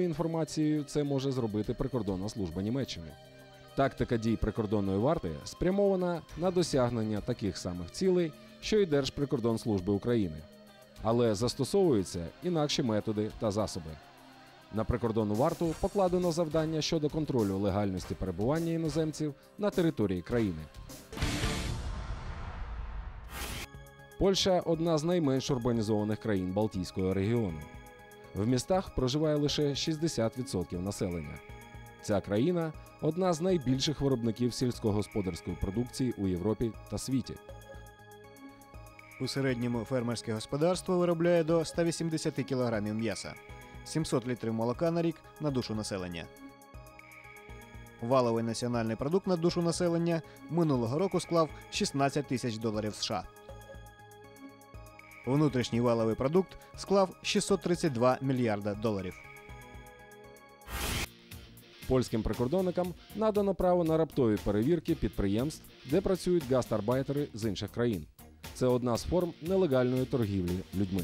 інформацією це може зробити прикордонна служба Німеччини. Тактика дій прикордонної варти спрямована на досягнення таких самих цілей, що й Держприкордонслужби України, але застосовуються інакші методи та засоби. На прикордонну варту покладено завдання щодо контролю легальності перебування іноземців на території країни. Польща одна з найменш урбанізованих країн Балтійського регіону. В містах проживає лише 60% населення. Ця країна одна з найбільших виробників сільськогосподарської продукції у Європі та світі. У середньому фермерське господарство виробляє до 180 кг м'яса, 700 літрів молока на рік на душу населення. Валовий національний продукт на душу населення минулого року склав 16 тисяч доларів США. Внутрішній валовий продукт склав 632 мільярда доларів. Польським прикордонникам надано право на раптові перевірки підприємств, де працюють гастарбайтери з інших країн. Це одна з форм нелегальної торгівлі людьми.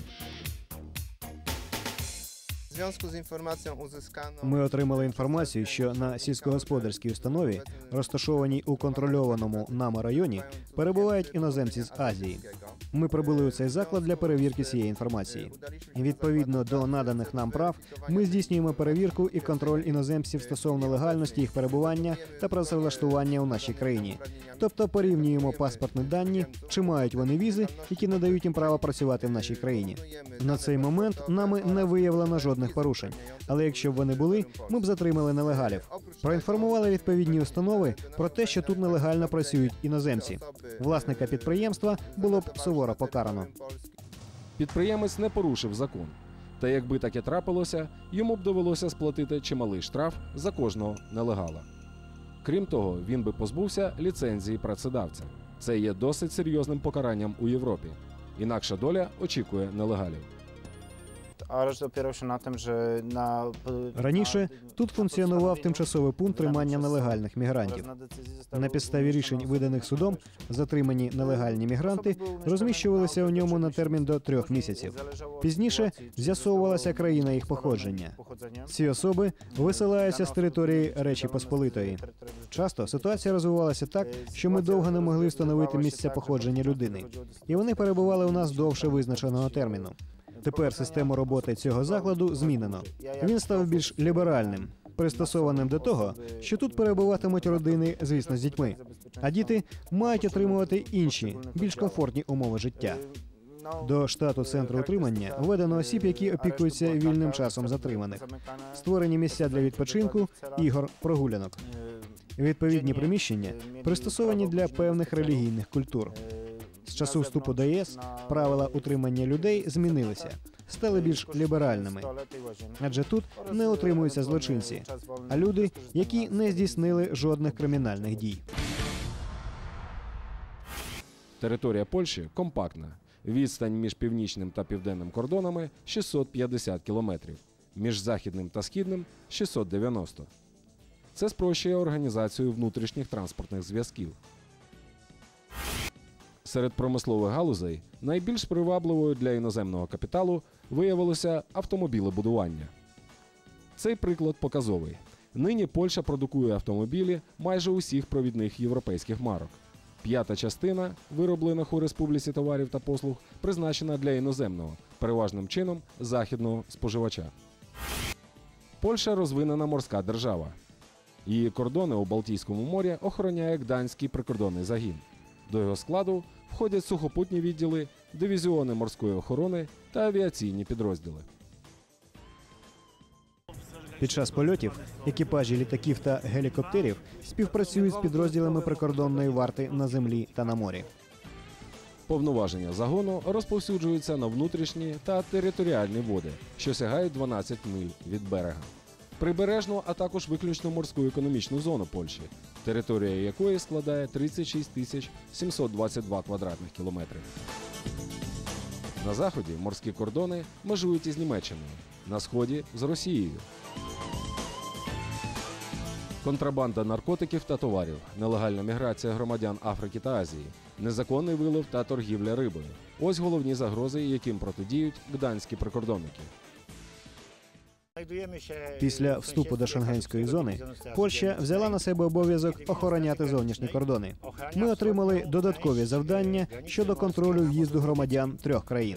W związku z informacją. Ми отримали інформацію, що на сільськогосподарській установі, розташованій у контрольованому нами районі, перебувають іноземці з Азії. Ми прибули у цей заклад для перевірки цієї інформації. Відповідно до наданих нам прав, ми здійснюємо перевірку і контроль іноземців стосовно легальності їх перебування та працевлаштування у нашій країні. Тобто порівнюємо паспортні дані, чи мають вони візи, які надають їм право працювати в нашій країні. На цей момент нами не виявлено жодних порушень. Але якщо б вони були, ми б затримали нелегалів. Проінформували відповідні установи про те, що тут нелегально працюють іноземці. Власника підприємства було б суворо покарано. Підприємець не порушив закон. Та якби таке трапилося, йому б довелося сплатити чималий штраф за кожного нелегала. Крім того, він би позбувся ліцензії працедавця. Це є досить серйозним покаранням у Європі. Інакша доля очікує нелегалів. Раніше тут функціонував тимчасовий пункт тримання нелегальних мігрантів. На підставі рішень, виданих судом, затримані нелегальні мігранти розміщувалися у ньому на термін до трьох місяців. Пізніше з'ясовувалася країна їх походження. Ці особи висилаються з території Речі Посполитої. Часто ситуація розвивалася так, що ми довго не могли встановити місця походження людини, і вони перебували у нас довше визначеного терміну. Тепер систему роботи цього закладу змінено. Він став більш ліберальним, пристосованим до того, що тут перебуватимуть родини, звісно, з дітьми. А діти мають отримувати інші, більш комфортні умови життя. До штату центру утримання введено осіб, які опікуються вільним часом затриманих. Створені місця для відпочинку, ігор, прогулянок. Відповідні приміщення пристосовані для певних релігійних культур. З часу вступу до ЄС правила утримання людей змінилися, стали більш ліберальними. Адже тут не утримуються злочинці, а люди, які не здійснили жодних кримінальних дій. Територія Польщі компактна. Відстань між північним та південним кордонами 650 кілометрів, між західним та східним 690. Це спрощує організацію внутрішніх транспортних зв'язків. Серед промислових галузей найбільш привабливою для іноземного капіталу виявилося автомобілебудування. Цей приклад показовий. Нині Польща продукує автомобілі майже усіх провідних європейських марок. П'ята частина вироблених у республіці товарів та послуг призначена для іноземного, переважним чином західного споживача. Польща розвинена морська держава. Її кордони у Балтійському морі охороняє Гданський прикордонний загін. До його складу входять сухопутні відділи, дивізіони морської охорони та авіаційні підрозділи. Під час польотів екіпажі літаків та гелікоптерів співпрацюють з підрозділами прикордонної варти на землі та на морі. Повноваження загону розповсюджуються на внутрішні та територіальні води, що сягають 12 миль від берега. Прибережну, а також виключно морську економічну зону Польщі, територія якої складає 36 тисяч 722 квадратних кілометрів. На заході морські кордони межують із Німеччиною, на сході з Росією. Контрабанда наркотиків та товарів, нелегальна міграція громадян Африки та Азії, незаконний вилов та торгівля рибою. Ось головні загрози, яким протидіють гданські прикордонники. Після вступу до шенгенської зони Польща взяла на себе обов'язок охороняти зовнішні кордони. Ми отримали додаткові завдання щодо контролю в'їзду громадян трьох країн.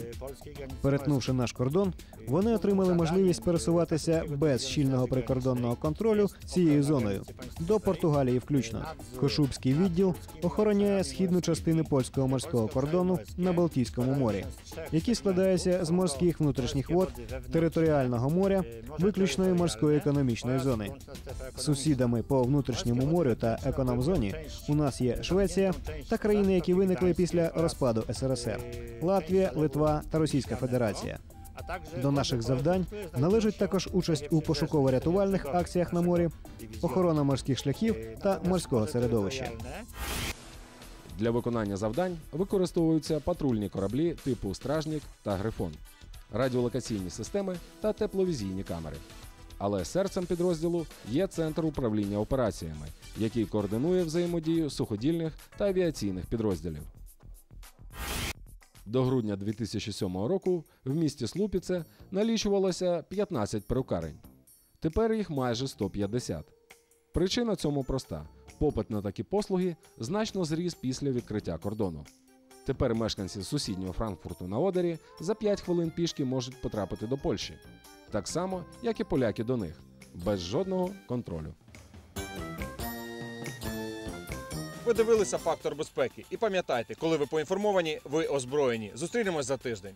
Перетнувши наш кордон, вони отримали можливість пересуватися без щільного прикордонного контролю цією зоною до Португалії, включно. Кошубський відділ охороняє східну частину польського морського кордону на Балтійському морі, який складається з морських внутрішніх вод, територіального моря, виключної морської економічної зони. Сусідами по внутрішньому морю та економзоні у нас є Швеція та країни, які виникли після розпаду СРСР Латвія, Литва та Російська Федерація. До наших завдань належить також участь у пошуково-рятувальних акціях на морі, охорона морських шляхів та морського середовища. Для виконання завдань використовуються патрульні кораблі типу Стражник та Грифон, радіолокаційні системи та тепловізійні камери. Але серцем підрозділу є центр управління операціями, який координує взаємодію суходільних та авіаційних підрозділів. До грудня 2007 року в місті Слупіце налічувалося 15 перукарень. Тепер їх майже 150. Причина цьому проста: попит на такі послуги значно зріс після відкриття кордону. Тепер мешканці сусіднього Франкфурту на Одері за 5 хвилин пішки можуть потрапити до Польщі, так само, як і поляки до них, без жодного контролю. Ви дивилися фактор безпеки. І пам'ятайте, коли ви поінформовані, ви озброєні. Зустрінемось за тиждень.